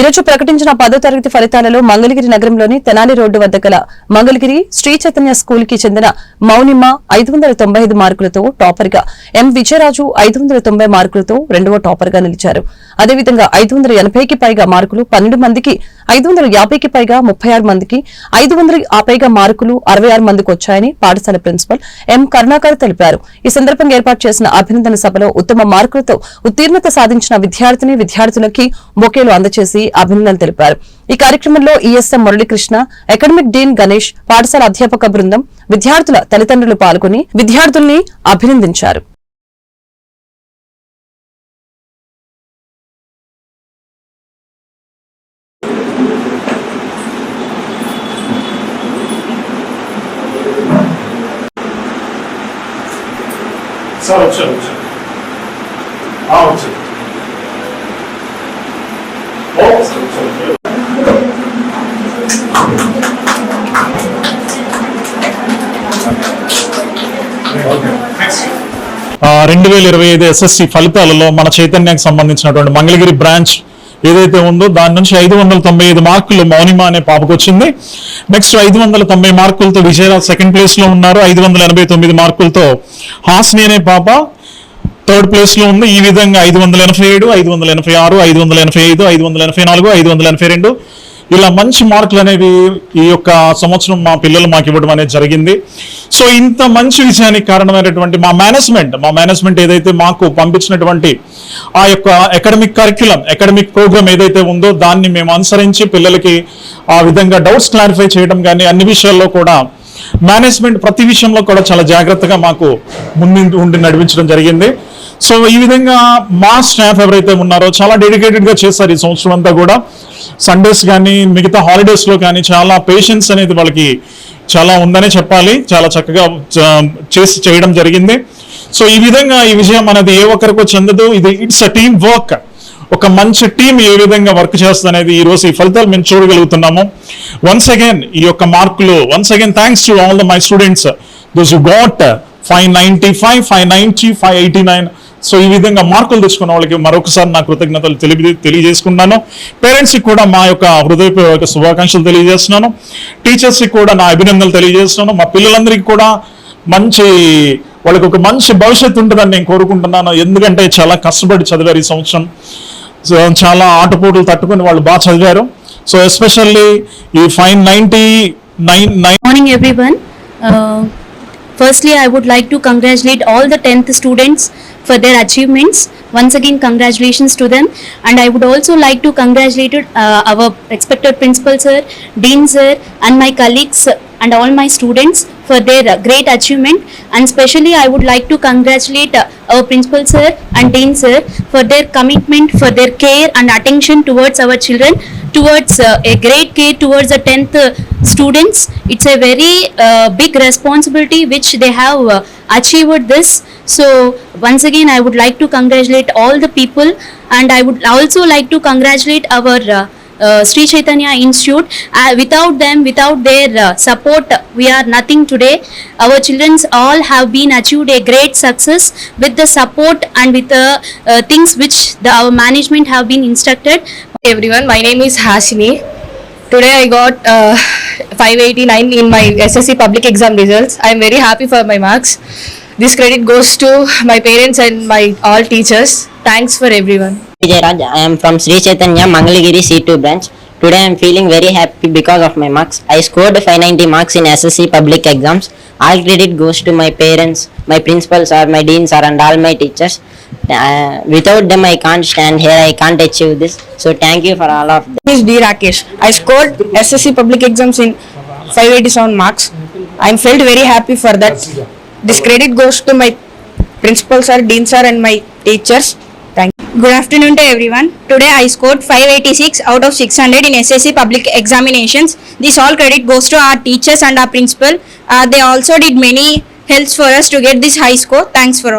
ఈరోజు ప్రకటించిన పదో తరగతి ఫలితాలలో మంగళగిరి నగరంలోని తెనాలి రోడ్డు వద్ద గల మంగళగిరి శ్రీ చైతన్య స్కూల్కి చెందిన మౌనిమ ఐదు వందల తొంభై ఐదు మార్కులతో టాపర్గా ఎం. విజయరాజు ఐదు వందల తొంభై మార్కులతో రెండవ టాపర్గా నిలిచారు. అదేవిధంగా ఐదు వందల ఎనభైకి పైగా మార్కులు పన్నెండు మందికి ఐదు వందల యాభైకి పైగా ముప్పై ఆరు మందికి ఐదు వందల పైగా మార్కులు అరవై ఆరు మందికి వచ్చాయని పాఠశాల ప్రిన్సిపల్ ఎం. కరుణాకర్ తెలిపారు. ఈ సందర్భంగా ఏర్పాటు చేసిన అభినందన సభలో ఉత్తమ మార్కులతో ఉత్తీర్ణత సాధించిన విద్యార్థిని విద్యార్థులకి బొకేలు అందజేసి అభినందనలు తెలిపారు. ఈ కార్యక్రమంలో ESM Muralikrishna academic dean Ganesh పాఠశాల అధ్యాపక బృందం విద్యార్థుల తల్లిదండ్రులు పాల్గొని విద్యార్థుల్ని అభినందించారు. సార్ వచ్చారు వచ్చారు. వచ్చారు ఓ సార్ వచ్చారు ఓకే నెక్స్ట్ రెండు వేల ఇరవై ఐదు ఎస్ఎస్సి ఫలితాలలో మన చైతన్యానికి సంబంధించినటువంటి మంగళగిరి బ్రాంచ్ ఏదైతే ఉందో దాని నుంచి ఐదు వందల తొంభై ఐదు మార్కులు మౌనిమ అనే పాపకు వచ్చింది. నెక్స్ట్ ఐదు వందల తొంభై మార్కులతో విజయరాజ్ సెకండ్ ప్లేస్లో ఉన్నారు. ఐదు వందల ఎనభై తొమ్మిది మార్కులతో హాస్ని అనే పాప థర్డ్ ప్లేస్లో ఉంది. ఈ విధంగా ఐదు వందల ఎనభై ఏడు ఐదు వందల ఎనభై ఆరు ఐదు వందల ఎనభై ఐదు ఐదు వందల ఎనభై నాలుగు ఐదు వందల ఎనభై రెండు. ఇలా మంచి మార్కులు అనేవి ఈ యొక్క సంవత్సరం మా పిల్లలు మాకు ఇవ్వడం అనేది జరిగింది. సో ఇంత మంచి విషయానికి కారణమైనటువంటి మా మేనేజ్మెంట్ మా మేనేజ్మెంట్ ఏదైతే మాకు పంపించినటువంటి ఆ యొక్క అకాడమిక్ కరిక్యులం అకాడమిక్ ప్రోగ్రామ్ ఏదైతే ఉందో దాన్ని మేము అనుసరించి పిల్లలకి ఆ విధంగా డౌట్స్ క్లారిఫై చేయడం కానీ అన్ని విషయాల్లో కూడా మేనేజ్మెంట్ ప్రతి విషయంలో కూడా చాలా జాగ్రత్తగా మాకు ముందు ఉండి నడిపించడం జరిగింది. సో ఈ విధంగా మా స్టాఫ్ ఎవరైతే ఉన్నారో చాలా డెడికేటెడ్గా చేస్తారు ఈ సంవత్సరం అంతా కూడా. సండేస్ కానీ మిగతా హాలిడేస్లో కానీ చాలా పేషెన్స్ అనేది వాళ్ళకి చాలా ఉందనే చెప్పాలి. చాలా చక్కగా చేసి చేయడం జరిగింది. సో ఈ విధంగా ఈ విషయం అనేది ఏ ఒక్కరికో చెందదు. ఇది ఇట్స్ అ టీమ్ వర్క్ ఒక మంచి టీం ఏ విధంగా వర్క్ చేస్తుంది అనేది ఈరోజు ఈ ఫలితాలు మేము చూడగలుగుతున్నాము. వన్స్ అగైన్ ఈ యొక్క మార్కులు once again thanks to all the my students those you got five ninety five five ninety five eighty nine so ఈ విధంగా మార్కులు తెచ్చుకున్న వాళ్ళకి మరొకసారి నా కృతజ్ఞతలు తెలియ తెలియజేసుకున్నాను పేరెంట్స్కి కూడా మా యొక్క హృదయపూర్వక శుభాకాంక్షలు తెలియజేస్తున్నాను. టీచర్స్కి కూడా నా అభినందనలు తెలియజేస్తున్నాను. మా పిల్లలందరికీ కూడా మంచి వాళ్ళకి ఒక మంచి భవిష్యత్తు ఉంటుందని నేను కోరుకుంటున్నాను. ఎందుకంటే చాలా కష్టపడి చదివారు ఈ సంవత్సరం. సో చాలా ఆటపోటులు తట్టుకొని వాళ్ళు బాగా చదివారు సో ఎస్పెషల్లీ ఈ five ninety nine nine morning everyone uh, firstly i would like to congratulate all the 10th students for their achievements once again congratulations to them and i would also like to congratulate uh, our respected principal sir dean sir and my colleagues and all my students for their uh, great achievement. And especially i would like to congratulate uh, our principal sir and dean sir for their commitment for their care and attention towards our children towards uh, a great care towards the 10th uh, students. It's a very big responsibility which they have achieved this. So once again i would like to congratulate all the people and i would also like to congratulate our uh, Sri Chaitanya Institute. Uh, without them, without their uh, support, we are nothing today. Our childrens all have been achieved a great success with the support and with the uh, things which the, our management have been instructed. everyone my name is hasini today i got uh, 589 in my ssc public exam results i am very happy for my marks this credit goes to my parents and my all teachers thanks for everyone Vijayaraj, I am from Sri Chaitanya Mangalagiri C2 branch. Today I am feeling very happy because of my marks. I scored 590 marks in SSC public exams. All credit goes to my parents, my principals or my deans or and all my teachers. Uh, without them I can't stand here, I can't achieve this. So thank you for all of name is D. Rakesh. I scored SSC public exams in 587 marks. I am felt very happy for that. This credit goes to my principals sir, dean sir and my teachers. Good afternoon to everyone. Today I scored 586 out of 600 in SSC public examinations. This all credit goes to our teachers and our principal. Uh, they also did many helps for us to get this high score. Thanks for all.